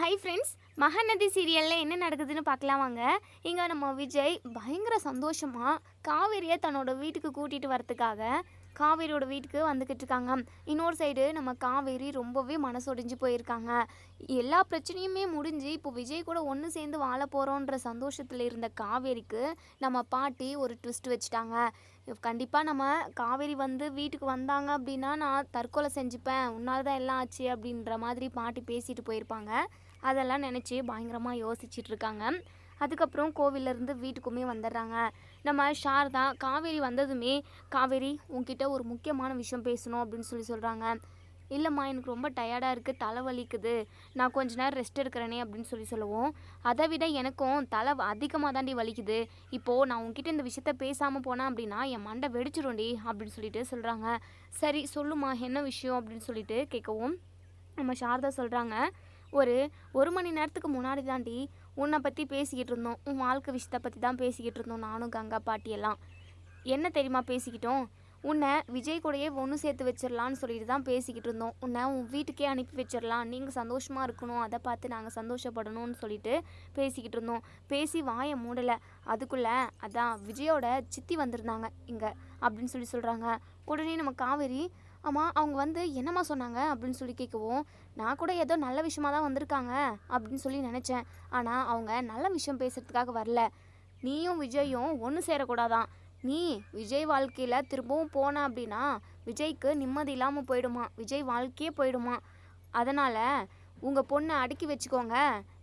Hi friends Mahanadi சீரியலில் என்ன நடக்குதுன்னு பார்க்கலாம் வாங்க. இங்கே நம்ம விஜய் பயங்கர சந்தோஷமாக காவேரியை தன்னோட வீட்டுக்கு கூட்டிகிட்டு வரதுக்காக காவேரியோட வீட்டுக்கு வந்துக்கிட்டு இருக்காங்க. இன்னொரு சைடு நம்ம காவேரி ரொம்பவே மனசொடிஞ்சு போயிருக்காங்க. எல்லா பிரச்சனையுமே முடிஞ்சு இப்போ விஜய் கூட ஒன்று சேர்ந்து வாழ போகிறோன்ற சந்தோஷத்தில் இருந்த காவேரிக்கு நம்ம பாட்டி ஒரு ட்விஸ்ட் வச்சுட்டாங்க. கண்டிப்பாக நம்ம காவேரி வந்து வீட்டுக்கு வந்தாங்க அப்படின்னா நான் தற்கொலை செஞ்சுப்பேன் உன்னால் தான் எல்லாம் ஆச்சு அப்படின்ற மாதிரி பாட்டி பேசிட்டு போயிருப்பாங்க. அதெல்லாம் நினச்சி பயங்கரமாக யோசிச்சுட்டு இருக்காங்க அதுக்கப்புறம் கோவிலேருந்து வீட்டுக்குமே வந்துடுறாங்க. நம்ம சாரதா காவேரி வந்ததுமே காவேரி உங்ககிட்ட ஒரு முக்கியமான விஷயம் பேசணும் அப்படின்னு சொல்லி சொல்கிறாங்க இல்லைம்மா எனக்கு ரொம்ப டயர்டாக இருக்குது தலை வலிக்குது. நான் கொஞ்ச நேரம் ரெஸ்ட் எடுக்கிறேனே அப்படின்னு சொல்லி சொல்லுவோம். அதை விட எனக்கும் தலை அதிகமாக தாண்டி வலிக்குது. இப்போது நான் உங்ககிட்ட இந்த விஷயத்த பேசாமல் போனேன் அப்படின்னா என் மண்டை வெடிச்சிடும்டி அப்படின்னு சொல்லிட்டு சொல்கிறாங்க சரி சொல்லுமா என்ன விஷயம் அப்படின்னு சொல்லிட்டு கேட்கவும் நம்ம சாரதா சொல்கிறாங்க ஒரு ஒரு மணி நேரத்துக்கு முன்னாடி தாண்டி உன்னை பற்றி பேசிக்கிட்டு இருந்தோம். உன் வாழ்க்கை விஷயத்தை பற்றி தான் பேசிக்கிட்டு இருந்தோம் நானும் கங்கா பாட்டியெல்லாம் என்ன தெரியுமா பேசிக்கிட்டோம்? உன்னை விஜய் கூடயே ஒன்று சேர்த்து வச்சிடலான்னு சொல்லிட்டு தான் பேசிக்கிட்டு இருந்தோம். உன்னை உன் வீட்டுக்கே அனுப்பி வச்சிடலாம் நீங்கள் சந்தோஷமாக இருக்கணும். அதை பார்த்து நாங்கள் சந்தோஷப்படணும்னு சொல்லிட்டு பேசிக்கிட்டு இருந்தோம். பேசி வாயை மூடலை. அதுக்குள்ளே அதான் விஜயோட சித்தி வந்திருந்தாங்க இங்கே அப்படின்னு சொல்லி சொல்கிறாங்க உடனே நம்ம காவேரி ஆமாம் அவங்க வந்து என்னம்மா சொன்னாங்க அப்படின்னு சொல்லி கேட்கவும் நான் கூட ஏதோ நல்ல விஷயமா தான் வந்திருக்காங்க அப்படின்னு சொல்லி நினச்சேன். ஆனால் அவங்க நல்ல விஷயம் பேசுகிறதுக்காக வரல. நீயும் விஜயும் ஒன்று சேரக்கூடாதான். நீ விஜய் வாழ்க்கையில் திரும்பவும் போன அப்படின்னா விஜய்க்கு நிம்மதி இல்லாமல் போயிடுமா? விஜய் வாழ்க்கையே போயிடுமா? அதனால் உங்கள் பொண்ணை அடக்கி வச்சுக்கோங்க.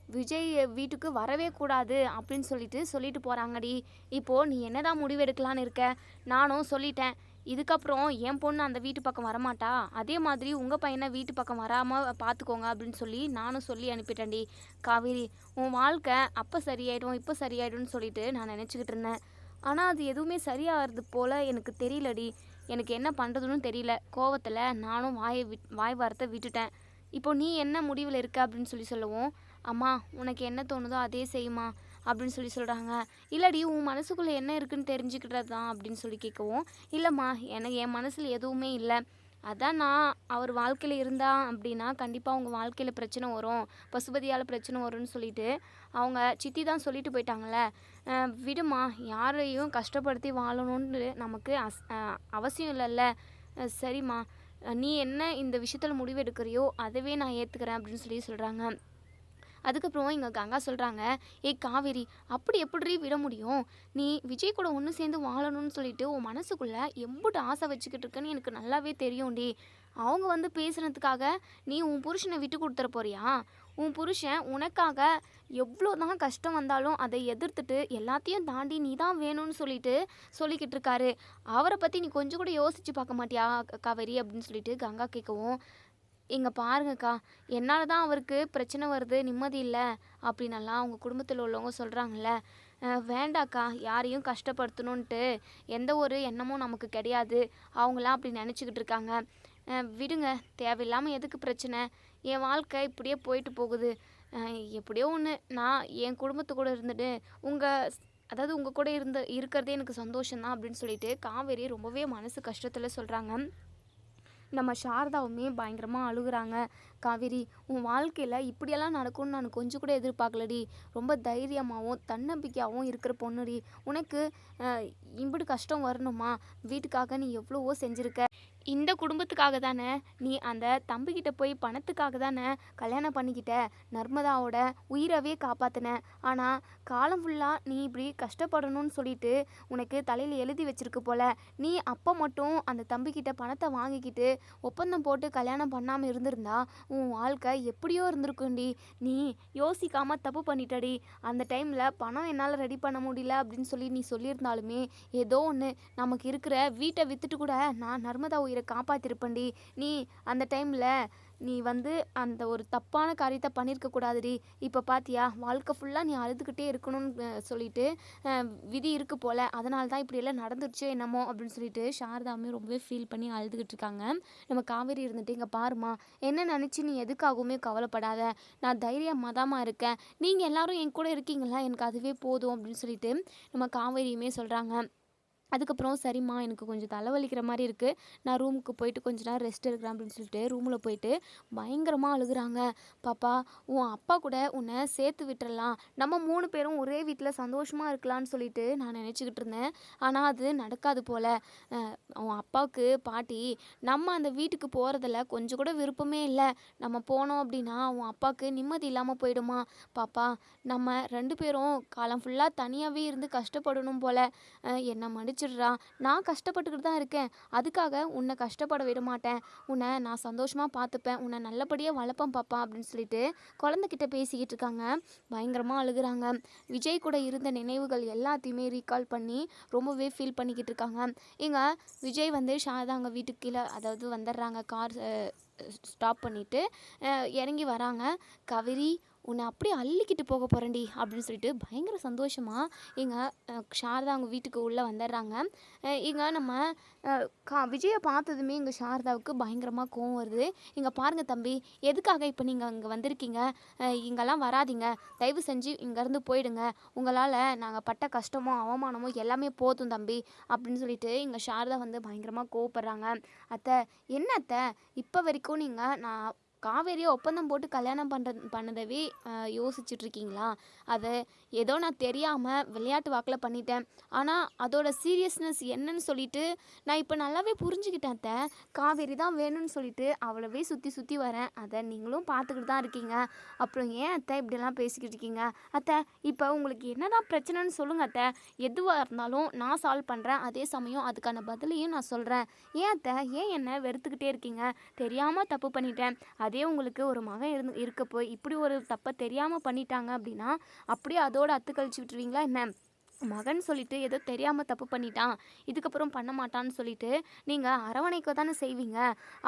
விஜய் வீட்டுக்கு வரவே கூடாது அப்படின்னு சொல்லிட்டு சொல்லிட்டு போகிறாங்கடி இப்போது நீ என்னதான் முடிவெடுக்கலான்னு இருக்க? நானும் சொல்லிட்டேன். இதுக்கப்புறம் என் பொண்ணு அந்த வீட்டு பக்கம் வரமாட்டா? அதே மாதிரி உங்கள் பையனை வீட்டு பக்கம் வராமல் பார்த்துக்கோங்க அப்படின்னு சொல்லி நானும் சொல்லி அனுப்பிட்டேன்டி காவேரி உன் வாழ்க்கை அப்போ சரியாயிடும் இப்போ சரியாயிடும்னு சொல்லிட்டு நான் நினச்சிக்கிட்டு இருந்தேன். ஆனால் அது எதுவுமே சரியாகிறது போல் எனக்கு தெரியலடி எனக்கு என்ன பண்ணுறதுன்னு தெரியல. கோவத்தில் நானும் வாயை விட் வாய் வாரத்தை விட்டுட்டேன். இப்போ நீ என்ன முடிவில் இருக்க அப்படின்னு சொல்லி சொல்லுவோம் அம்மா உனக்கு என்ன தோணுதோ அதே செய்யுமா அப்படின்னு சொல்லி சொல்கிறாங்க இல்லடி உன் மனசுக்குள்ளே என்ன இருக்குன்னு தெரிஞ்சுக்கிட்டது தான் அப்படின்னு சொல்லி கேட்கவும் இல்லைம்மா எனக்கு என் மனசில் எதுவுமே இல்லை. அதான் நான் அவர் வாழ்க்கையில் இருந்தா அப்படின்னா கண்டிப்பாக அவங்க வாழ்க்கையில் பிரச்சனை வரும். பசுபதியால் பிரச்சனை வரும்னு சொல்லிட்டு அவங்க சித்தி தான் சொல்லிட்டு போயிட்டாங்களே விடுமா யாரையும் கஷ்டப்படுத்தி வாழணும்னு நமக்கு அஸ் அவசியம் இல்லைல்ல. சரிம்மா நீ என்ன இந்த விஷயத்தில் முடிவு எடுக்கிறியோ அதவே நான் ஏற்றுக்கிறேன் அப்படின்னு சொல்லி சொல்கிறாங்க அதுக்கப்புறம் இங்கே கங்கா சொல்கிறாங்க ஏய் காவேரி அப்படி எப்படி விட முடியும்? நீ விஜய் கூட ஒன்று சேர்ந்து வாழணும்னு சொல்லிட்டு உன் மனசுக்குள்ளே எம்புட்டு ஆசை வச்சுக்கிட்டு இருக்குன்னு எனக்கு நல்லாவே தெரியும்டி. அவங்க வந்து பேசுனதுக்காக நீ உன் புருஷனை விட்டு கொடுத்துற போறியா? உன் புருஷன் உனக்காக எவ்வளோ தான் கஷ்டம் வந்தாலும் அதை எதிர்த்துட்டு எல்லாத்தையும் தாண்டி நீ தான் வேணும்னு சொல்லிட்டு சொல்லிக்கிட்டு இருக்காரு. அவரை பற்றி நீ கொஞ்சம் கூட யோசிச்சு பார்க்க மாட்டியா காவேரி? அப்படின்னு சொல்லிட்டு கங்கா கேட்கவும் இங்கே பாருங்கக்கா என்னால் தான் அவருக்கு பிரச்சனை வருது நிம்மதி இல்லை அப்படின்னலாம் அவங்க குடும்பத்தில் உள்ளவங்க சொல்கிறாங்கல்ல வேண்டாக்கா யாரையும் கஷ்டப்படுத்தணுன்ட்டு எந்த ஒரு எண்ணமும் நமக்கு கிடையாது. அவங்களாம் அப்படி நினச்சிக்கிட்டு இருக்காங்க. விடுங்க தேவையில்லாமல் எதுக்கு பிரச்சனை? என் வாழ்க்கை இப்படியே போயிட்டு போகுது. எப்படியோ ஒன்று நான் என் குடும்பத்து கூட இருந்துட்டு உங்கள் அதாவது உங்கள் கூட இருந்த இருக்கிறதே எனக்கு சந்தோஷம்தான் அப்படின்னு சொல்லிட்டு காவேரி ரொம்பவே மனசு கஷ்டத்தில் சொல்கிறாங்க நம்ம சாரதாவுமே பயங்கரமாக அழுகுறாங்க. காவேரி உன் வாழ்க்கையில் இப்படியெல்லாம் நடக்கும்னு நான் கொஞ்சம் கூட எதிர்பார்க்கலடி. ரொம்ப தைரியமாகவும் தன்னம்பிக்கையாகவும் இருக்கிற பொண்ணுடி. உனக்கு இப்படி கஷ்டம் வரணுமா? வீட்டுக்காக நீ எவ்வளவோ செஞ்சுருக்க. இந்த குடும்பத்துக்காக தானே நீ அந்த தம்பிக்கிட்ட போய் பணத்துக்காக தானே கல்யாணம் பண்ணிக்கிட்ட? நர்மதாவோட உயிரவே காப்பாத்தின. ஆனால் காலம் ஃபுல்லாக நீ இப்படி கஷ்டப்படணும்னு சொல்லிட்டு உனக்கு தலையில் எழுதி வச்சிருக்கு போல. நீ அப்போ மட்டும் அந்த தம்பிக்கிட்ட பணத்தை வாங்கிக்கிட்டு ஒப்பந்தம் போட்டு கல்யாணம் பண்ணாமல் இருந்திருந்தா உன் வாழ்க்கை எப்படியோ இருந்திருக்கும்டி. நீ யோசிக்காமல் தப்பு பண்ணிட்டடி. அந்த டைமில் பணம் என்னால் ரெடி பண்ண முடியல அப்படின்னு சொல்லி நீ சொல்லியிருந்தாலுமே ஏதோ ஒன்று நமக்கு இருக்கிற வீட்டை விற்றுட்டு கூட நான் நர்மதா உயிரை காப்பாற்றிருப்பேன்டி நீ அந்த டைமில் நீ வந்து அந்த ஒரு தப்பான காரியத்தை பண்ணியிருக்க கூடாதுடி. இப்போ பாத்தியா வாழ்க்கை ஃபுல்லாக நீ அழுதுகிட்டே இருக்கணும்னு சொல்லிட்டு விதி இருக்கு போல. அதனால தான் இப்படியெல்லாம் நடந்துருச்சு என்னமோ அப்படின்னு சொல்லிட்டு சாரதாமே ரொம்பவே ஃபீல் பண்ணி அழுதுகிட்டு இருக்காங்க. நம்ம காவேரி இருந்துட்டு இங்கே பாருமா என்ன நினச்சி நீ எதுக்காகவுமே கவலைப்படாத. நான் தைரியமாக தாம்மா இருக்கேன். நீங்கள் எல்லாரும் என் கூட இருக்கீங்களா? எனக்கு அதுவே போதும் அப்படின்னு சொல்லிட்டு நம்ம காவேரியுமே சொல்கிறாங்க அதுக்கப்புறம் சரிம்மா எனக்கு கொஞ்சம் தலைவலிக்கிற மாதிரி இருக்குது நான் ரூமுக்கு போயிட்டு கொஞ்ச நேரம் ரெஸ்ட் எடுக்கிறேன் அப்படின்னு சொல்லிட்டு ரூமில் போயிட்டு பயங்கரமாக அழுகுறாங்க. பாப்பா உன் அப்பா கூட உன்னை சேர்த்து விட்டுறலாம். நம்ம மூணு பேரும் ஒரே வீட்டில் சந்தோஷமாக இருக்கலாம்னு சொல்லிட்டு நான் நினச்சிக்கிட்டு இருந்தேன். ஆனால் அது நடக்காது போல். அவன் உன் அப்பாவுக்கு பாட்டி நம்ம அந்த வீட்டுக்கு போகிறதுல கொஞ்சம் கூட விருப்பமே இல்லை. நம்ம போனோம் அப்படின்னா உன் அப்பாவுக்கு நிம்மதி இல்லாமல் போயிடுமா? பாப்பா நம்ம ரெண்டு பேரும் காலம் ஃபுல்லாக தனியாகவே இருந்து கஷ்டப்படணும் போல். என்னை மன்னிச்சிடுறா நான் கஷ்டப்பட்டுக்கிட்டு தான் இருக்கேன். அதுக்காக உன்னை கஷ்டப்பட விட மாட்டேன். உன்னை நான் சந்தோஷமாக பார்த்துப்பேன். உன்னை நல்லபடியாக வளர்ப்பேன் பாப்பா அப்படின்னு சொல்லிட்டு குழந்தைகிட்ட பேசிக்கிட்டு இருக்காங்க. பயங்கரமாக அழுகிறாங்க. விஜய் கூட இருந்த நினைவுகள் எல்லாத்தையுமே ரீகால் பண்ணி ரொம்பவே ஃபீல் பண்ணிக்கிட்டு இருக்காங்க. இங்கே விஜய் வந்து ஷாதாங்க வீட்டுக்கு கீழே அதாவது வந்துடுறாங்க. கார் ஸ்டாப் பண்ணிவிட்டு இறங்கி வராங்க. கவிரி உன்னை அப்படியே அள்ளிக்கிட்டு போக போகிறேன்டி அப்படின்னு சொல்லிட்டு பயங்கர சந்தோஷமாக எங்கள் சாரதா அவங்க வீட்டுக்கு உள்ளே வந்துடுறாங்க. இங்கே நம்ம கா விஜயை பார்த்ததுமே இங்கே சாரதாவுக்கு பயங்கரமாக கோவம் வருது. இங்கே பாருங்கள் தம்பி எதுக்காக இப்போ நீங்கள் இங்கே வந்திருக்கீங்க? இங்கெல்லாம் வராதீங்க. தயவு செஞ்சு இங்கேருந்து போயிடுங்க. உங்களால் நாங்கள் பட்ட கஷ்டமோ அவமானமோ எல்லாமே போதும் தம்பி அப்படின்னு சொல்லிட்டு இங்கே சாரதா வந்து பயங்கரமாக கோவப்படுறாங்க. அத்தை என்ன அத்தை? இப்போ வரைக்கும் நீங்கள் நான் காவேரியை ஒப்பந்தம் போட்டு கல்யாணம் பண்ணுற பண்ணதவே யோசிச்சுட்ருக்கீங்களா? இருக்கீங்களா அதை ஏதோ நான் தெரியாமல் விளையாட்டு வாக்கில் பண்ணிட்டேன். ஆனால் அதோட சீரியஸ்னஸ் என்னன்னு சொல்லிட்டு நான் இப்போ நல்லாவே புரிஞ்சுக்கிட்டேன் அத்தை. காவேரி தான் வேணும்னு சொல்லிட்டு அவ்வளவே சுற்றி சுற்றி வரேன். அதை நீங்களும் பார்த்துக்கிட்டு தான் இருக்கீங்க. அப்புறம் ஏன் அத்தை இப்படிலாம் பேசிக்கிட்டு இருக்கீங்க? அத்தை இப்போ உங்களுக்கு என்னதான் பிரச்சனைன்னு சொல்லுங்கள் அத்தை. எதுவாக இருந்தாலும் நான் சால்வ் பண்ணுறேன் அதே சமயம் அதுக்கான பதிலையும் நான் சொல்கிறேன் ஏன் அத்தை? ஏன் என்ன வெறுத்துக்கிட்டே இருக்கீங்க? தெரியாமல் தப்பு பண்ணிட்டேன். அதே உங்களுக்கு ஒரு மகன் இருந்து இருக்க போய் இப்படி ஒரு தப்பை தெரியாமல் பண்ணிட்டாங்க அப்படின்னா அப்படியே அதோட அத்து கழிச்சு விட்டுருவீங்களா? என்ன? மகன் சொல்லிட்டு ஏதோ தெரியாமல் தப்பு பண்ணிட்டான் இதுக்கப்புறம் பண்ண மாட்டான்னு சொல்லிட்டு நீங்கள் அரவணைக்க தானே செய்வீங்க.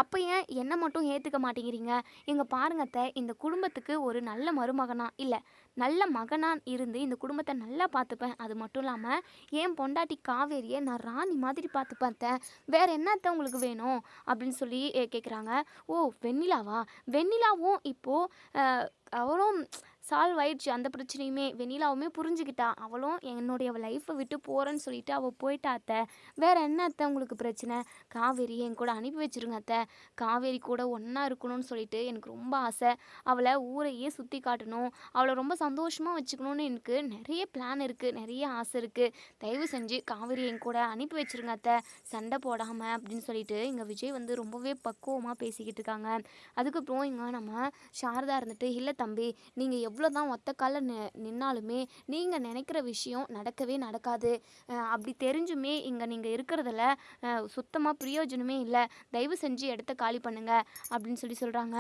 அப்போ ஏன் என்ன மட்டும் ஏற்றுக்க மாட்டேங்கிறீங்க? எங்கள் பாருங்க அத்தை இந்த குடும்பத்துக்கு ஒரு நல்ல மருமகனா இல்லை நல்ல மகனாக இருந்து இந்த குடும்பத்தை நல்லா பார்த்துப்பேன். அது மட்டும் இல்லாமல் என் பொண்டாட்டி காவேரியை நான் ராணி மாதிரி பார்த்து பார்த்தேன் வேறு என்ன அத்தை உங்களுக்கு வேணும்? அப்படின்னு சொல்லி கேட்குறாங்க ஓ வெண்ணிலாவா? வெண்ணிலாவும் இப்போது அவரும் சால்வ் ஆயிடுச்சு. அந்த பிரச்சனையுமே வெண்ணிலாவுமே புரிஞ்சுக்கிட்டா. அவளும் என்னுடைய லைஃப்பை விட்டு போகிறேன்னு சொல்லிட்டு அவள் போயிட்டா அத்தை. வேறு என்ன அத்தை உங்களுக்கு பிரச்சனை? காவேரி என் கூட அனுப்பி வச்சிருங்க அத்தை. காவேரி கூட ஒன்றா இருக்கணும்னு சொல்லிட்டு எனக்கு ரொம்ப ஆசை. அவளை ஊரையே சுற்றி காட்டணும். அவளை ரொம்ப சந்தோஷமாக வச்சுக்கணும்னு எனக்கு நிறைய பிளான் இருக்குது நிறைய ஆசை இருக்குது தயவு செஞ்சு காவேரி என் கூட அனுப்பி வச்சிருங்க அத்தை. சண்டை போடாமல் அப்படின்னு சொல்லிட்டு இங்கே விஜய் வந்து ரொம்பவே பக்குவமாக பேசிக்கிட்டு இருக்காங்க. அதுக்கப்புறம் இங்கே நம்ம சாரதா இருந்துட்டு இல்லை தம்பி நீங்கள் எவ்வளோ தான் ஒத்த காலில் நி நின்னாலுமே நீங்கள் நினைக்கிற விஷயம் நடக்கவே நடக்காது. அப்படி தெரிஞ்சுமே இங்கே நீங்கள் இருக்கிறதுல சுத்தமாக பிரயோஜனமே இல்லை. தயவு செஞ்சு இடத்த காலி பண்ணுங்கள் அப்படின்னு சொல்லி சொல்கிறாங்க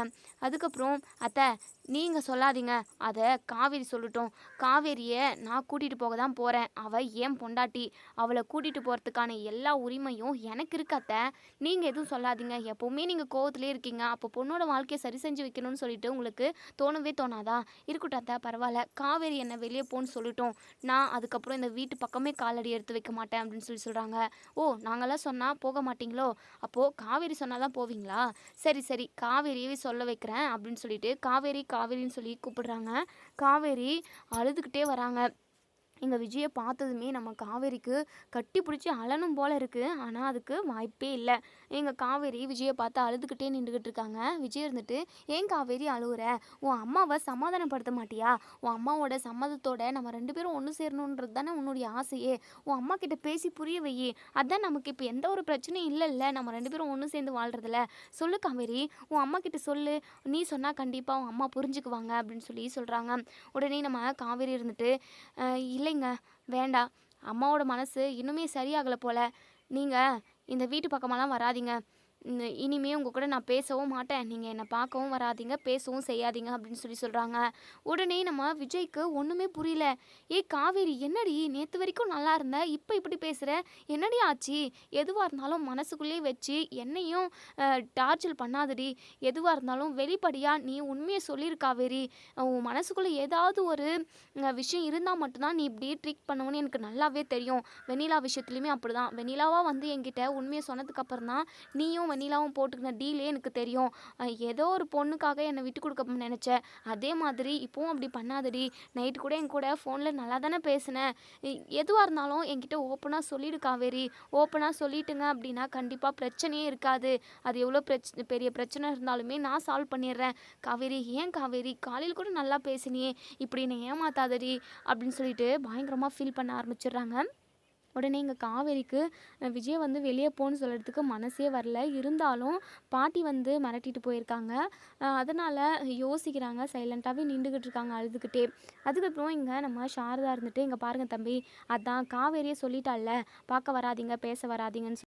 அதுக்கப்புறம் அத்தை நீங்கள் சொல்லாதீங்க. அதை காவேரி சொல்லட்டும். காவேரியை நான் கூட்டிகிட்டு போக தான் போகிறேன் அவள் ஏன் பொண்டாட்டி? அவளை கூட்டிகிட்டு போகிறதுக்கான எல்லா உரிமையும் எனக்கு இருக்கு அத்தை. நீங்கள் எதுவும் சொல்லாதீங்க. எப்போவுமே நீங்கள் கோவத்திலே இருக்கீங்க. அப்போ பொண்ணோட வாழ்க்கையை சரி செஞ்சு வைக்கணும்னு சொல்லிட்டு உங்களுக்கு தோணவே தோணாதா? இருக்கட்டும் அத்தை. பரவாயில்ல. காவேரி என்னை வெளியே போன்னு சொல்லட்டும். நான் அதுக்கப்புறம் இந்த வீட்டு பக்கமே காலடி எடுத்து வைக்க மாட்டேன் அப்படின்னு சொல்லி சொல்கிறாங்க ஓ நாங்களாம் சொன்னால் போக மாட்டிங்களோ? அப்போது காவேரி சொன்னால் தான் போவீங்களா? சரி சரி. காவேரியவே சொல்ல வைக்கிறேன் அப்படின்னு சொல்லிட்டு காவேரி காவேரின்னு சொல்லி கூப்பிடுறாங்க. காவேரி அழுதுகிட்டே வராங்க. எங்கள் விஜயை பார்த்ததுமே நம்ம காவேரிக்கு கட்டி பிடிச்சி அழணும் போல இருக்குது ஆனால் அதுக்கு வாய்ப்பே இல்லை. எங்கள் காவேரி விஜயை பார்த்து அழுதுகிட்டே நின்றுக்கிட்டு இருக்காங்க. விஜய் இருந்துட்டு ஏன் காவேரி அழுகுற உன் அம்மாவை சமாதானப்படுத்த மாட்டியா? உன் அம்மாவோட சம்மதத்தோட நம்ம ரெண்டு பேரும் ஒன்று சேரணுன்றது தானே உன்னுடைய ஆசையே. உன் அம்மா கிட்ட பேசி புரிய வை அதான் நமக்கு இப்போ எந்த ஒரு பிரச்சனையும் இல்லைல்ல. நம்ம ரெண்டு பேரும் ஒன்று சேர்ந்து வாழ்றதுல. சொல்லு காவேரி உன் அம்மா கிட்ட சொல்லு. நீ சொன்னால் கண்டிப்பாக உன் அம்மா புரிஞ்சுக்குவாங்க அப்படின்னு சொல்லி சொல்கிறாங்க உடனே நம்ம காவேரி இருந்துட்டு இல்லைங்க. வேண்டாம். அம்மாவோட மனசு இன்னுமே சரியாகலை போல. நீங்கள் இந்த வீட்டு பக்கமெல்லாம் வராதீங்க. இனிமே உங்கள் கூட நான் பேசவும் மாட்டேன். நீங்கள் என்னை பார்க்கவும் வராதீங்க பேசவும் செய்யாதீங்க அப்படின்னு சொல்லி சொல்கிறாங்க உடனே நம்ம விஜய்க்கு ஒன்றுமே புரியல. ஏய் காவேரி என்னடி? நேற்று வரைக்கும் நல்லா இருந்த இப்போ இப்படி பேசுகிற என்னடி ஆச்சு? எதுவாக இருந்தாலும் மனசுக்குள்ளேயே வச்சு என்னையும் டார்ச்சர் பண்ணாதடி. எதுவாக இருந்தாலும் வெளிப்படையாக நீ உண்மையை சொல்லியிருக்காவேரி காவேரி. உன் மனசுக்குள்ளே ஏதாவது ஒரு விஷயம் இருந்தால் மட்டும்தான் நீ இப்படி ட்ரீட் பண்ணுவேன்னு எனக்கு நல்லாவே தெரியும். வெண்ணிலா விஷயத்துலையுமே அப்படி தான் வெண்ணிலாவாக வந்து என்கிட்ட உண்மையை சொன்னதுக்கப்புறம் தான் நீயும் நீயும் வெண்ணிலாவும் போட்டுக்கின டீலே எனக்கு தெரியும். ஏதோ ஒரு பொண்ணுக்காக என்னை விட்டு கொடுக்க நினச்சேன். அதே மாதிரி இப்போவும் அப்படி பண்ணாதடி. நைட்டு கூட என் கூட ஃபோனில் நல்லா தானே பேசினேன் எதுவாக இருந்தாலும் என்கிட்ட ஓப்பனாக சொல்லிடு காவேரி. ஓப்பனாக சொல்லிட்டுங்க அப்படின்னா கண்டிப்பாக பிரச்சனையே இருக்காது. அது எவ்வளோ பிரச்சனை பெரிய பிரச்சனை இருந்தாலுமே நான் சால்வ் பண்ணிடுறேன். காவேரி ஏன் காவேரி? காலையில் கூட நல்லா பேசினியே. இப்படி என்னை ஏமாத்தாதடி அப்படின்னு சொல்லிட்டு பயங்கரமாக ஃபீல் பண்ண ஆரம்பிச்சிடுறாங்க. உடனே இங்கே காவேரிக்கு விஜய் வந்து வெளியே போன்னு சொல்கிறதுக்கு மனசே வரல. இருந்தாலும் பாட்டி வந்து மிரட்டிட்டு போயிருக்காங்க. அதனால் யோசிக்கிறாங்க. சைலண்ட்டாகவே நின்றுக்கிட்டு இருக்காங்க அழுதுகிட்டே. அதுக்கப்புறம் இங்கே நம்ம சாரதா இருந்துட்டு இங்கே பாருங்கள் தம்பி. அதான் காவேரியே சொல்லிட்டால பார்க்க வராதீங்க பேச வராதீங்கன்னு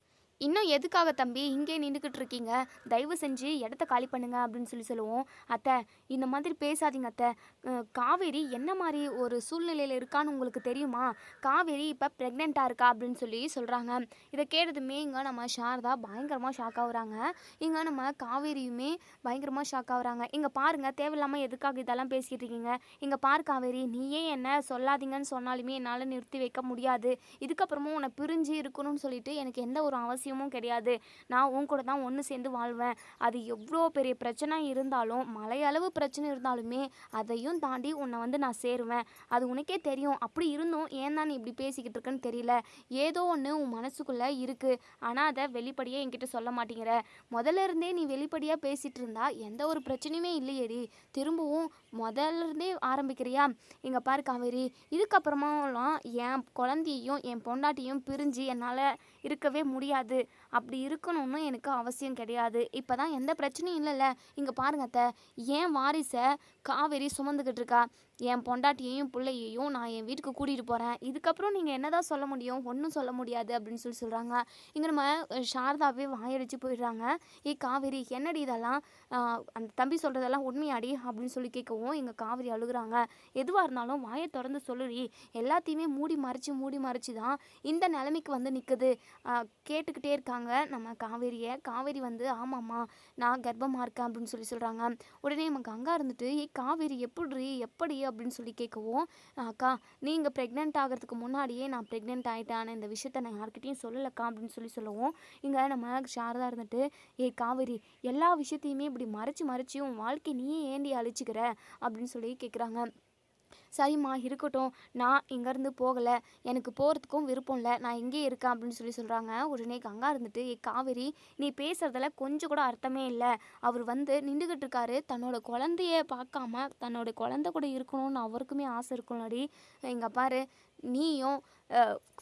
இன்னும் எதுக்காக தம்பி? இங்கே நின்றுக்கிட்டு இருக்கீங்க தயவு செஞ்சு இடத்த காலி பண்ணுங்க அப்படின்னு சொல்லி சொல்லுவோம். அத்தை இந்த மாதிரி பேசாதீங்க அத்தை. காவேரி என்ன மாதிரி ஒரு சூழ்நிலையில் இருக்கான்னு உங்களுக்கு தெரியுமா? காவேரி இப்போ ப்ரெக்னெண்ட்டாக இருக்கா அப்படின்னு சொல்லி சொல்கிறாங்க இதை கேட்டதுமே இங்கே நம்ம சாரதா பயங்கரமாக ஷாக் ஆகுறாங்க. இங்கே நம்ம காவேரியுமே பயங்கரமாக ஷாக் ஆகுறாங்க. இங்கே பாருங்கள் தேவையில்லாமல் எதுக்காக இதெல்லாம் பேசிக்கிட்டு இருக்கீங்க? இங்கே பார் காவேரி நீயே என்ன சொல்லாதீங்கன்னு சொன்னாலுமே என்னால் நிறுத்தி வைக்க முடியாது. இதுக்கப்புறமும் உன்னை பிரிஞ்சு இருக்கணும்னு சொல்லிட்டு எனக்கு எந்த ஒரு அவசியம் அவசியமும் கிடையாது. நான் உன் கூட தான் ஒன்று சேர்ந்து வாழ்வேன். அது எவ்வளோ பெரிய பிரச்சனை இருந்தாலும் மலையளவு பிரச்சனை இருந்தாலுமே அதையும் தாண்டி உன்னை வந்து நான் சேருவேன். அது உனக்கே தெரியும். அப்படி இருந்தும் ஏன் தான் நீ இப்படி பேசிக்கிட்டு இருக்குன்னு தெரியல. ஏதோ ஒன்று உன் மனசுக்குள்ளே இருக்குது ஆனால் அதை வெளிப்படையே என்கிட்ட சொல்ல மாட்டேங்கிற. முதல்ல இருந்தே நீ வெளிப்படையாக பேசிகிட்டு இருந்தா எந்த ஒரு பிரச்சனையுமே இல்லையேடி. திரும்பவும் முதல்ல இருந்தே ஆரம்பிக்கிறியா? இங்கே பாரு காவேரி. இதுக்கப்புறமாலாம் என் குழந்தையையும் என் பொண்டாட்டியும் பிரிஞ்சு என்னால் இருக்கவே முடியாது. அப்படி இருக்கணும்னு எனக்கு அவசியம் கிடையாது. இப்போ தான் எந்த பிரச்சனையும் இல்லைல்ல. இங்கே பாருங்க அத்தை. ஏன் வாரிசை காவேரி சுமந்துக்கிட்டு இருக்கா. என் பொண்டாட்டியையும் பிள்ளையையும் நான் என் வீட்டுக்கு கூட்டிகிட்டு போகிறேன் இதுக்கப்புறம் நீங்கள் என்னதான் சொல்ல முடியும்? ஒன்றும் சொல்ல முடியாது அப்படின்னு சொல்லி சொல்கிறாங்க இங்கே நம்ம சாரதாவே வாயடிச்சு போயிடுறாங்க. ஏ காவேரி என்னடி இதெல்லாம்? அந்த தம்பி சொல்கிறதெல்லாம் உண்மையாடி அப்படின்னு சொல்லி கேட்கவும் எங்கள் காவேரி அழுகுறாங்க. எதுவாக இருந்தாலும் வாயை திறந்து சொல்லுடி. எல்லாத்தையுமே மூடி மறைச்சு மூடி மறைச்சு தான் இந்த நிலைமைக்கு வந்து நிற்குது கேட்டுக்கிட்டே இருக்காங்க நம்ம காவேரியை. காவேரி வந்து ஆமாம்மா நான் கர்ப்பமாக இருக்கேன் அப்படின்னு சொல்லி சொல்கிறாங்க உடனே நம்ம கங்கா இருந்துட்டு ஏ காவேரி எப்படி எப்படி? அப்படின்னு சொல்லி கேட்கவும் அக்கா நீங்கள் ப்ரெக்னென்ட் ஆகிறதுக்கு முன்னாடியே நான் ப்ரெக்னென்ட் ஆகிட்டேன் இந்த விஷயத்த நான் யார்கிட்டையும் சொல்லலக்கா அப்படின்னு சொல்லி சொல்லுவோம். இங்கே நம்ம சாரதா இருந்துட்டு ஏய் காவேரி எல்லா விஷயத்தையுமே இப்படி இப்படி மறைச்சி உன் வாழ்க்கை நீயே ஏண்டி அழிச்சிக்கிற? அப்படின்னு சொல்லி கேட்குறாங்க சரிம்மா இருக்கட்டும். நான் இங்கேருந்து போகலை. எனக்கு போகிறதுக்கும் விருப்பம் இல்லை. நான் இங்கே இருக்கேன் அப்படின்னு சொல்லி சொல்கிறாங்க உடனே கங்கா இருந்துட்டு ஏ காவேரி நீ பேசுகிறதில் கொஞ்சம் கூட அர்த்தமே இல்லை. அவர் வந்து நின்றுக்கிட்டு இருக்காரு. தன்னோட குழந்தைய பார்க்காம தன்னோட குழந்தை கூட இருக்கணும்னு அவருக்குமே ஆசை இருக்கும்லடி. இங்கே பாரு நீயும்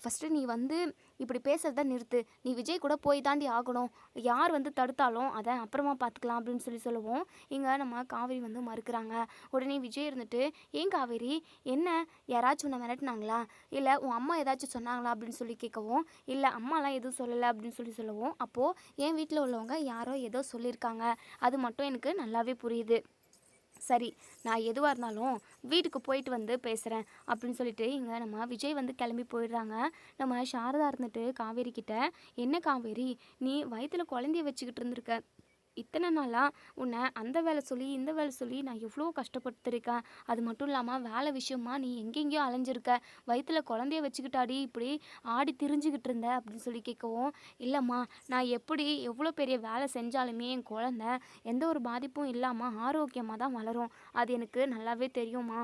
ஃபஸ்ட்டு நீ வந்து இப்படி பேசுகிறத நிறுத்து. நீ விஜய் கூட போய் தாண்டி ஆகணும். யார் வந்து தடுத்தாலும் அதை அப்புறமா பார்த்துக்கலாம் அப்படின்னு சொல்லி சொல்லுவோம். இங்கே நம்ம காவேரி வந்து மறுக்கிறாங்க. உடனே விஜய் இருந்துட்டு ஏன் காவேரி? என்ன? யாராச்சும் உன்னை மிரட்டினாங்களா? இல்லை உன் அம்மா ஏதாச்சும் சொன்னாங்களா? அப்படின்னு சொல்லி கேட்கவும் இல்லை அம்மாலாம் எதுவும் சொல்லலை. அப்படின்னு சொல்லி சொல்லுவோம். அப்போது என் வீட்டில் உள்ளவங்க யாரோ ஏதோ சொல்லியிருக்காங்க. அது மட்டும் எனக்கு நல்லாவே புரியுது. சரி நான் எதுவாக இருந்தாலும் வீட்டுக்கு போயிட்டு வந்து பேசுகிறேன் அப்படின்னு சொல்லிட்டு இங்கே நம்ம விஜய் வந்து கிளம்பி போயிடுறாங்க. நம்ம சாரதா இருந்துட்டு காவேரி கிட்ட என்ன காவேரி? நீ வயிற்றில் குழந்தைய வச்சுக்கிட்டு இருந்திருக்க. இத்தனை நாளாக உன்னை அந்த வேலை சொல்லி இந்த வேலை சொல்லி நான் எவ்வளோ கஷ்டப்பட்டுருக்கேன். அது மட்டும் இல்லாமல் வேலை விஷயமா நீ எங்கெங்கேயோ அலைஞ்சிருக்க. வயிற்றில் குழந்தைய வச்சுக்கிட்டாடி இப்படி ஆடி திரிஞ்சுக்கிட்டு இருந்த அப்படின்னு சொல்லி கேட்கவும் இல்லைம்மா நான் எப்படி எவ்வளோ பெரிய வேலை செஞ்சாலுமே என் குழந்த எந்த ஒரு பாதிப்பும் இல்லாமல் ஆரோக்கியமாக தான் வளரும். அது எனக்கு நல்லாவே தெரியுமா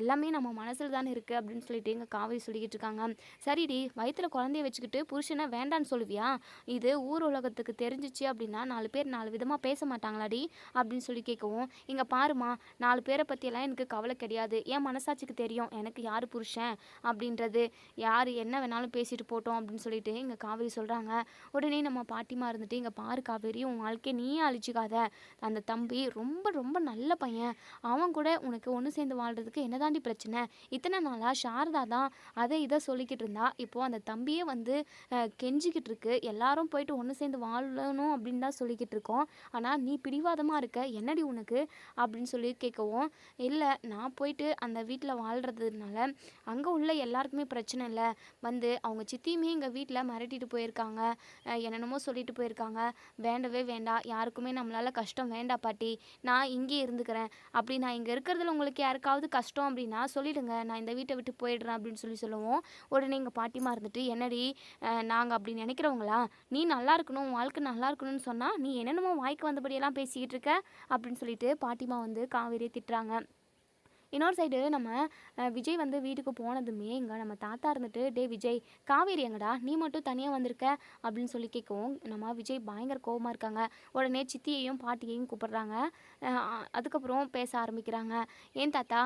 எல்லாமே நம்ம மனசில் தானே இருக்குது அப்படின்னு சொல்லிட்டு எங்கள் காவேரி சொல்லிக்கிட்டு இருக்காங்க. சரிடி வயிற்றில் குழந்தைய வச்சுக்கிட்டு புருஷனை வேண்டான்னு சொல்லுவியா? இது ஊர் உலகத்துக்கு தெரிஞ்சிச்சு அப்படின்னா நாலு பேர் நாலு விதமாக பேச மாட்டாங்களாடி அப்படின்னு சொல்லி கேட்கவும் இங்கே பாருமா நாலு பேரை பற்றியெல்லாம் எனக்கு கவலை கிடையாது. என் மனசாட்சிக்கு தெரியும். எனக்கு யார் புருஷன்? அப்படின்றது யார் என்ன வேணாலும் பேசிட்டு போட்டோம் அப்படின்னு சொல்லிட்டு இங்கே காவேரி சொல்கிறாங்க உடனே நம்ம பாட்டிமா இருந்துட்டு இங்கே பாரு காவேரி உன் வாழ்க்கையை நீயே அழிச்சிக்காத. அந்த தம்பி ரொம்ப ரொம்ப நல்ல பையன். அவன் கூட உனக்கு ஒன்று சேர்ந்து வாழ்கிறதுக்கு என்னதாண்டி பிரச்சனை? இத்தனை நாளாக சாரதா தான் அதை இதை சொல்லிக்கிட்டு இருந்தா. இப்போது அந்த தம்பியே வந்து கெஞ்சிக்கிட்டு இருக்கு. எல்லாரும் போயிட்டு ஒன்று சேர்ந்து வாழணும் அப்படின்னு தான் சொல்லிக்கிட்டு இருக்கோம். ஆனால் நீ பிடிவாதமாக இருக்க என்னடி உனக்கு? அப்படின்னு சொல்லி கேட்கவும் இல்லை நான் போயிட்டு அந்த வீட்டில் வாழ்கிறதுனால அங்கே உள்ள எல்லாருக்குமே பிரச்சனை இல்லை. வந்து அவங்க சித்தியுமே எங்கள் வீட்டில் மிரட்டிட்டு போயிருக்காங்க. என்னென்னமோ சொல்லிட்டு போயிருக்காங்க. வேண்டவே வேண்டாம் யாருக்குமே நம்மளால் கஷ்டம் வேண்டாம் பாட்டி. நான் இங்கே இருந்துக்கிறேன். அப்படி நான் இங்கே இருக்கிறதுல உங்களுக்கு யாருக்காவது கஷ்டம் அப்படின்னா சொல்லிடுங்க. நான் இந்த வீட்டை விட்டு போயிடுறேன் அப்படின்னு சொல்லி சொல்லுவோம் உடனே எங்கள் பாட்டிமா இருந்துட்டு என்னடி நாங்கள் அப்படி நினைக்கிறவங்களா? நீ நல்லா இருக்கணும் உன் வாழ்க்கை நல்லா இருக்கணும்னு சொன்னால் நீ என்னென்னமோ வாய்க்கு வந்தபடியெல்லாம் பேசிக்கிட்டு இருக்க? அப்படின்னு சொல்லிட்டு பாட்டிமா வந்து காவேரியை திட்டுறாங்க. இன்னொரு சைடு நம்ம விஜய் வந்து வீட்டுக்கு போனதுமே இங்கே நம்ம தாத்தா இருந்துட்டு டே விஜய் காவேரி எங்கடா? நீ மட்டும் தனியாக வந்திருக்க? அப்படின்னு சொல்லி கேட்கவும் நம்ம விஜய் பயங்கர கோவமாக இருக்காங்க. உடனே சித்தியையும் பாட்டியையும் கூப்பிட்றாங்க. அதுக்கப்புறம் பேச ஆரம்பிக்கிறாங்க. ஏன் தாத்தா?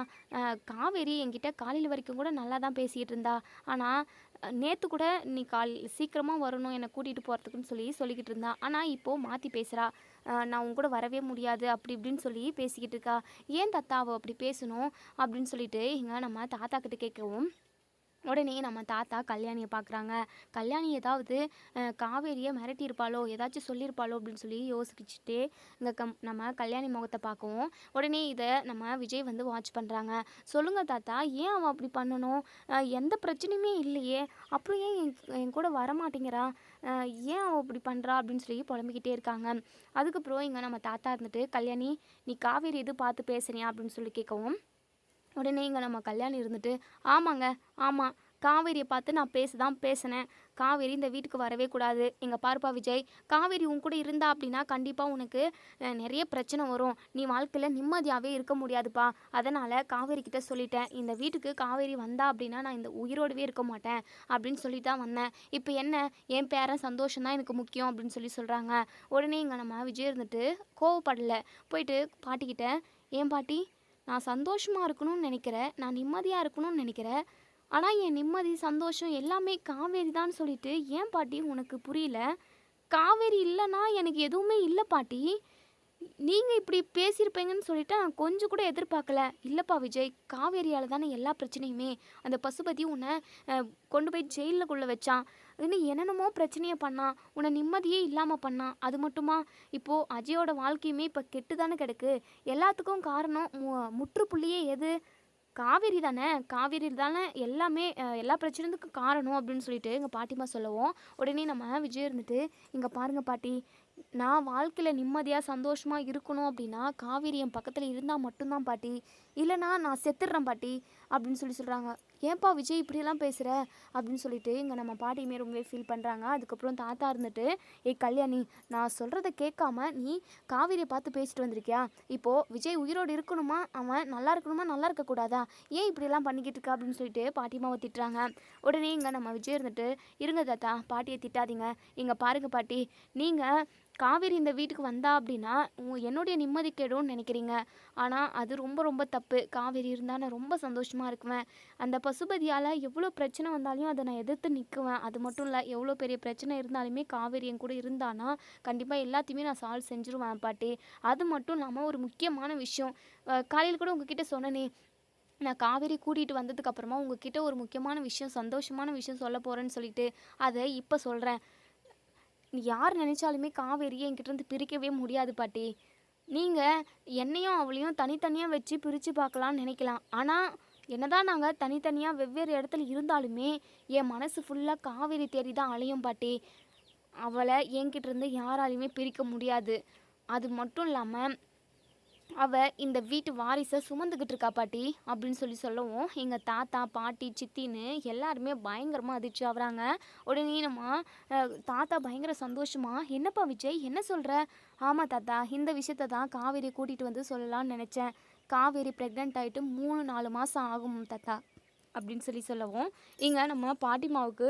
காவேரி என்கிட்ட காலையில் வரைக்கும் கூட நல்லா தான் பேசிகிட்டு இருந்தா. ஆனால் நேற்று கூட நீ கால் சீக்கிரமாக வரணும் என்னை கூட்டிகிட்டு போகிறதுக்குன்னு சொல்லி சொல்லிக்கிட்டு இருந்தா. ஆனால் இப்போது மாற்றி பேசுகிறா நான் உன் கூட வரவே முடியாது அப்படி இப்படின்னு சொல்லி பேசிக்கிட்டு இருக்கா. ஏன் தாத்தா அவள் அப்படி பேசணும்? அப்படின்னு சொல்லிட்டு இங்கே நம்ம தாத்தா கிட்ட கேட்கவும் உடனே நம்ம தாத்தா கல்யாணியை பார்க்குறாங்க. கல்யாணி ஏதாவது காவேரியை மிரட்டியிருப்பாளோ ஏதாச்சும் சொல்லியிருப்பாளோ அப்படின்னு சொல்லி யோசிச்சுட்டு இங்கே கம் நம்ம கல்யாணி முகத்தை பார்க்கவும் உடனே இதை நம்ம விஜய் வந்து வாட்ச் பண்ணுறாங்க சொல்லுங்கள் தாத்தா ஏன் அவன் அப்படி பண்ணணும்? எந்த பிரச்சனையுமே இல்லையே. அப்புறம் ஏன் என் என் கூட வரமாட்டேங்கிறா? ஏன் அவள் அப்படி பண்ணுறா அப்படின்னு சொல்லி புலம்பிக்கிட்டே இருக்காங்க. அதுக்கப்புறம் இங்கே நம்ம தாத்தா இருந்துட்டு கல்யாணி நீ காவேரி எது பார்த்து பேசுறியா அப்படின்னு சொல்லி கேட்கவும் உடனே இங்கே நம்ம கல்யாணி இருந்துட்டு ஆமாங்க ஆமாம் காவேரியை பார்த்து நான் பேச தான் பேசினேன். காவேரி இந்த வீட்டுக்கு வரவே கூடாது. எங்கள் பாருப்பா விஜய் காவேரி உன் கூட இருந்தா அப்படின்னா கண்டிப்பாக உனக்கு நிறைய பிரச்சனை வரும். நீ வாழ்க்கையில் நிம்மதியாகவே இருக்க முடியாதுப்பா. அதனால் காவேரி கிட்ட சொல்லிட்டேன். இந்த வீட்டுக்கு காவேரி வந்தா அப்படின்னா நான் இந்த உயிரோடவே இருக்க மாட்டேன். அப்படின்னு சொல்லி தான் வந்தேன். இப்போ என்ன? என் பேரன் சந்தோஷம் தான் எனக்கு முக்கியம். அப்படின்னு சொல்லி சொல்கிறாங்க உடனே இங்கே நம்ம விஜய் இருந்துட்டு கோவப்படல. போயிட்டு பாட்டிக்கிட்ட ஏன் பாட்டி நான் சந்தோஷமாக இருக்கணும்னு நினைக்கிறேன். நான் நிம்மதியாக இருக்கணும்னு நினைக்கிறேன். ஆனால் என் நிம்மதி சந்தோஷம் எல்லாமே காவேரி தான் சொல்லிட்டு ஏன் பாட்டி உனக்கு புரியல? காவேரி இல்லைன்னா எனக்கு எதுவுமே இல்லை பாட்டி. நீங்கள் இப்படி பேசியிருப்பீங்கன்னு சொல்லிட்டு நான் கொஞ்சம் கூட எதிர்பார்க்கல. இல்லைப்பா விஜய் காவேரியால் தானே எல்லா பிரச்சனையுமே. அந்த பசுபதி உன்னை கொண்டு போய் ஜெயிலுக்குள்ளே வச்சான். இன்னும் என்னென்னமோ பிரச்சனையை பண்ணான். உன்னை நிம்மதியே இல்லாமல் பண்ணான். அது மட்டுமா? இப்போது அஜயோட வாழ்க்கையுமே இப்போ கெட்டு தானே கிடக்கு. எல்லாத்துக்கும் காரணம் மு முற்றுப்புள்ளியே எது? காவேரி தானே? காவேரி தானே எல்லாமே எல்லா பிரச்சனைக்கும் காரணம் அப்படின்னு சொல்லிட்டு எங்கள் பாட்டிமா சொல்லுவோம் உடனே நம்ம விஜய் இருந்துட்டு இங்கே பாருங்க பாட்டி நான் வாழ்க்கையில் நிம்மதியாக சந்தோஷமாக இருக்கணும் அப்படின்னா காவேரி என் பக்கத்தில் இருந்தால் மட்டும்தான் பாட்டி. இல்லைனா நான் செத்துடுறேன் பாட்டி அப்படின்னு சொல்லி சொல்கிறாங்க ஏன்பா விஜய் இப்படியெல்லாம் பேசுகிற அப்படின்னு சொல்லிட்டு இங்கே நம்ம பாட்டியுமே ரொம்பவே ஃபீல் பண்ணுறாங்க அதுக்கப்புறம் தாத்தா இருந்துட்டு ஏய் கல்யாணி நான் சொல்கிறத கேட்காம நீ காவேரியை பார்த்து பேசிட்டு வந்திருக்கியா? இப்போது விஜய் உயிரோடு இருக்கணுமா? அவன் நல்லா இருக்கணுமா? நல்லா இருக்கக்கூடாதா? ஏன் இப்படியெல்லாம் பண்ணிக்கிட்டு இருக்கா? அப்படின்னு சொல்லிட்டு பாட்டிமாவை திட்டுறாங்க. உடனே இங்கே நம்ம விஜய் இருந்துட்டு இருங்க தாத்தா பாட்டியை திட்டாதீங்க. இங்கே பாருங்க பாட்டி நீங்கள் காவேரி இந்த வீட்டுக்கு வந்தா அப்படின்னா என்னுடைய நிம்மதி கெடும்னு நினைக்கிறீங்க. ஆனால் அது ரொம்ப ரொம்ப தப்பு. காவேரி இருந்தால் நான் ரொம்ப சந்தோஷமாக இருக்குவேன். அந்த பசுபதியால் எவ்வளோ பிரச்சனை வந்தாலும் அதை நான் எதிர்த்து நிற்குவேன் அது மட்டும் இல்லை எவ்வளோ பெரிய பிரச்சனை இருந்தாலுமே காவேரி என் கூட இருந்தானா கண்டிப்பாக எல்லாத்தையுமே நான் சால்வ் செஞ்சுருவேன் பாட்டி. அது மட்டும் இல்லாமல் ஒரு முக்கியமான விஷயம். காலையில் கூட உங்ககிட்ட சொன்னனே நான் காவேரி கூட்டிகிட்டு வந்ததுக்கு அப்புறமா உங்ககிட்ட ஒரு முக்கியமான விஷயம் சந்தோஷமான விஷயம் சொல்ல போகிறேன்னு சொல்லிட்டு அதை இப்போ சொல்கிறேன் நீ யார் நினைச்சாலுமே காவேரியை என்கிட்டருந்து பிரிக்கவே முடியாது பாட்டி. நீங்கள் என்னையும் அவளையும் தனித்தனியாக வச்சு பிரித்து பார்க்கலான்னு நினைக்கலாம். ஆனால் என்னதான் நாங்கள் தனித்தனியாக வெவ்வேறு இடத்துல இருந்தாலுமே என் மனசு ஃபுல்லாக காவேரி தேடி தான் அலையும் பாட்டி. அவளை என்கிட்ட இருந்து யாராலையுமே பிரிக்க முடியாது. அது மட்டும் இல்லாமல் அவள் இந்த வீட்டு வாரிசை சுமந்துக்கிட்டு இருக்கா பாட்டி அப்படின்னு சொல்லி சொல்லவும் எங்கள் தாத்தா பாட்டி சித்தின்னு எல்லாருமே பயங்கரமாக அதிர்ச்சி ஆகுறாங்க. உடனே நம்ம தாத்தா பயங்கர சந்தோஷமா? என்னப்பா விஜய் என்ன சொல்கிற ஆமாம் தாத்தா இந்த விஷயத்த தான் காவேரி கூட்டிகிட்டு வந்து சொல்லலாம்னு நினச்சேன். காவேரி ப்ரெக்னென்ட் ஆகிட்டு மூணு நாலு மாதம் ஆகும் தாத்தா அப்படின்னு சொல்லி சொல்லவும் இங்கே நம்ம பாட்டிமாவுக்கு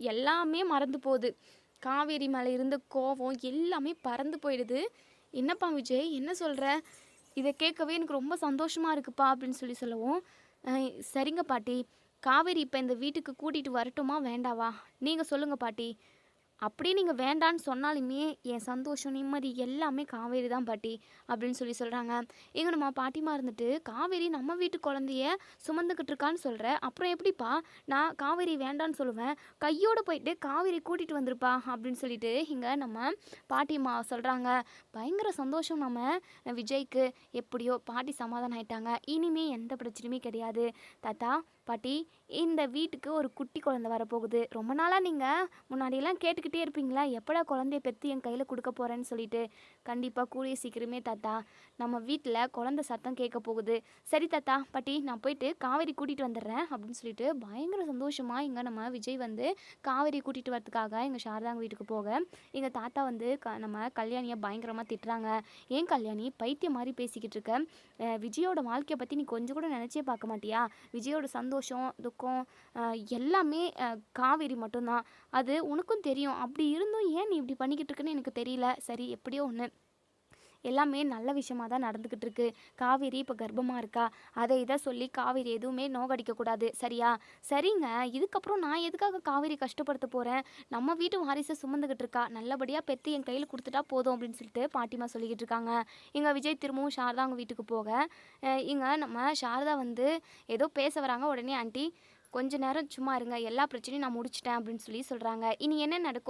எல்லாமே மறந்து போகுது. காவேரி மேலே இருந்த கோபம் எல்லாமே பறந்து போயிடுது. என்னப்பா விஜய் என்ன சொல்கிற இதை கேட்கவே எனக்கு ரொம்ப சந்தோஷமாக இருக்குப்பா அப்படின்னு சொல்லி சொல்லவும். சரிங்க பாட்டி. காவேரி இப்போ இந்த வீட்டுக்கு கூட்டிகிட்டு வரட்டுமா? வேண்டாவா? நீங்கள் சொல்லுங்கள் பாட்டி. அப்படியே நீங்கள் வேண்டான்னு சொன்னாலுமே என் சந்தோஷம் நிம்மதி எல்லாமே காவேரி தான் பாட்டி அப்படின்னு சொல்லி சொல்கிறாங்க எங்கள் நம்ம பாட்டிமா இருந்துட்டு காவேரி நம்ம வீட்டு குழந்தைய சுமந்துக்கிட்டு இருக்கான்னு சொல்கிற அப்புறம் எப்படிப்பா? நான் காவேரி வேண்டான்னு சொல்லுவேன். கையோடு போயிட்டு காவேரி கூட்டிகிட்டு வந்திருப்பா. அப்படின்னு சொல்லிட்டு இங்கே நம்ம பாட்டிமா சொல்கிறாங்க பயங்கர சந்தோஷம் நம்ம விஜய்க்கு. எப்படியோ பாட்டி சமாதானம் ஆயிட்டாங்க. இனிமே எந்த பிரச்சனையுமே கிடையாது. தாத்தா பாட்டி இந்த வீட்டுக்கு ஒரு குட்டி குழந்தை வரப்போகுது. ரொம்ப நாளாக நீங்கள் முன்னாடியெல்லாம் கேட்டுக்கிட்டே இருப்பீங்களா? எப்படா குழந்தைய பெற்று என் கையில் கொடுக்க போகிறேன்னு சொல்லிட்டு? கண்டிப்பாக கூடிய சீக்கிரமே தாத்தா. நம்ம வீட்டில் குழந்தை சத்தம் கேட்க போகுது. சரி தாத்தா பாட்டி நான் போயிட்டு காவேரி கூட்டிகிட்டு வந்துடுறேன் அப்படின்னு சொல்லிட்டு பயங்கர சந்தோஷமாக இங்கே நம்ம விஜய் வந்து காவேரி கூட்டிகிட்டு வரதுக்காக எங்கள் சாரதாங்க வீட்டுக்கு போக. எங்கள் தாத்தா வந்து க நம்ம கல்யாணியை பயங்கரமாக திட்டுறாங்க. ஏன் கல்யாணி? பைத்தியம் மாதிரி பேசிக்கிட்டு இருக்க. விஜயோட வாழ்க்கையை பற்றி நீ கொஞ்சம் கூட நினச்சே பார்க்க மாட்டியா? விஜயோட சந்தோஷம் துக்கம் எல்லாமே காவேரி மட்டும்தான். அது உனக்கும் தெரியும். அப்படி இருந்தும் ஏன் நீ இப்படி பண்ணிக்கிட்டு இருக்குன்னு எனக்கு தெரியல. சரி எப்படியோ ஒன்று எல்லாமே நல்ல விஷயமாக தான் நடந்துக்கிட்டு இருக்கு காவேரி இப்போ கர்ப்பமாக இருக்கா? அதை இதை சொல்லி காவேரி எதுவுமே நோகடிக்கக்கூடாது சரியா? சரிங்க. இதுக்கப்புறம் நான் எதுக்காக காவேரி கஷ்டப்படுத்த போகிறேன் நம்ம வீட்டு வாரிசை சுமந்துக்கிட்டு இருக்கா? நல்லபடியாக பெற்று என் கையில் கொடுத்துட்டா போதும் அப்படின்னு சொல்லிட்டு பாட்டிமா சொல்லிக்கிட்டு இருக்காங்க. இங்கே விஜய் திரும்பவும் சாரதா அவங்க வீட்டுக்கு போக. இங்கே நம்ம சாரதா வந்து ஏதோ பேச வராங்க. உடனே ஆண்டி கொஞ்ச நேரம் சும்மா இருங்க. எல்லா பிரச்சனையும் நான் முடிச்சிட்டேன் அப்படின்னு சொல்லி சொல்கிறாங்க இனி என்ன நடக்கும்?